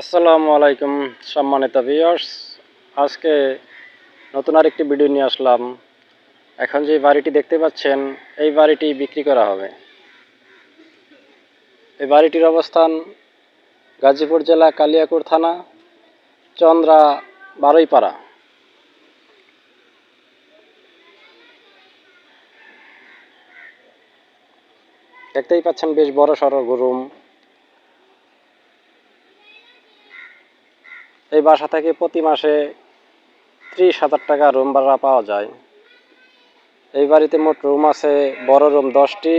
আসসালামু আলাইকুম, সম্মানিত ভিউয়ার্স আজকে নতুন আরেকটি ভিডিও নিয়ে আসলাম। এখন যে বাড়িটি দেখতে পাচ্ছেন, এই বাড়িটি বিক্রি করা হবে। এই বাড়িটির অবস্থান গাজীপুর জেলা কালিয়াকুর থানা, চন্দ্রা, বারুইপাড়া। দেখতেই পাচ্ছেন বেশ বড় সড়ো রুম এই বাসা থেকে প্রতি মাসে ত্রিশ হাজার টাকা রুম ভাড়া পাওয়া যায়। এই বাড়িতে মোট রুম আছে বড় রুম দশটি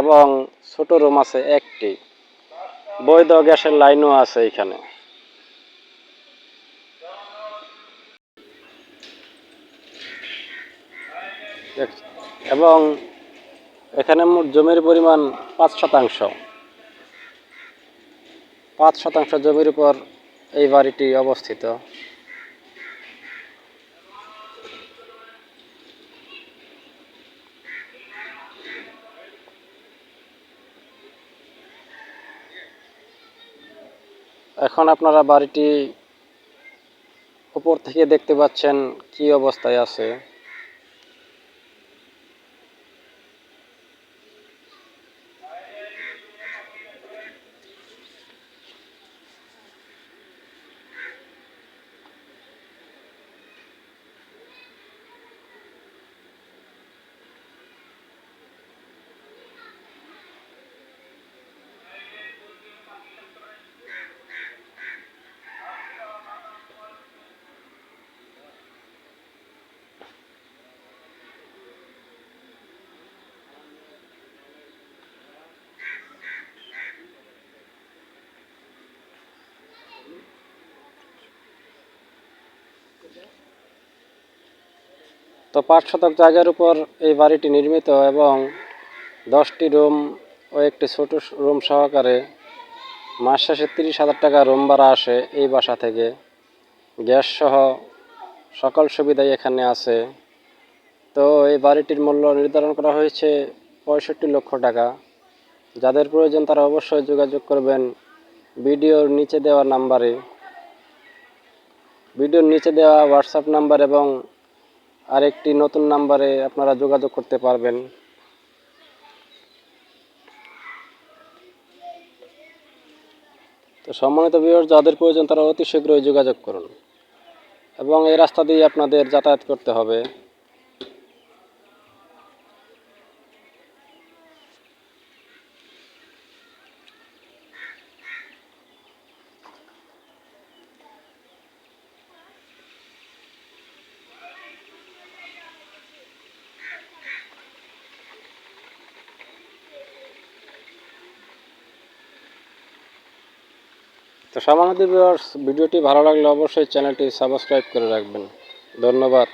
এবং ছোট রুম আছে একটি। বৈধ গ্যাসের লাইনও আছে এখানে। এবং এখানে মোট জমির পরিমাণ পাঁচ শতাংশ। পাঁচ শতাংশ জমির উপর এই বাড়িটি অবস্থিত। এখন আপনারা বাড়িটি উপর থেকে দেখতে পাচ্ছেন কি অবস্থায় আছে। তো পাঁচ শতক জায়গার উপর এই বাড়িটি নির্মিত এবং দশটি রুম ও একটি ছোট রুম সহকারে মাস শেষে তিরিশ হাজার টাকা রুম ভাড়া আসে এই বাসা থেকে। গ্যাস সহ সকল সুবিধাই এখানে আছে। তো এই বাড়িটির মূল্য নির্ধারণ করা হয়েছে পঁয়ষট্টি লক্ষ টাকা। যাদের প্রয়োজন তারা অবশ্যই যোগাযোগ করবেন। ভিডিওর নিচে দেওয়া নাম্বারে ভিডিওর নিচে দেওয়া হোয়াটসঅ্যাপ নাম্বার এবং আরেকটি নতুন নাম্বারে আপনারা যোগাযোগ করতে পারবেন। তো সম্মানিত ভিউয়ার যাদের প্রয়োজন তারা অতি শীঘ্রই যোগাযোগ করুন এবং এই রাস্তা দিয়ে আপনাদের যাতায়াত করতে হবে। তো সামান্য ভিডিওটি ভালো লাগলে অবশ্যই চ্যানেলটি সাবস্ক্রাইব করে রাখবেন। ধন্যবাদ।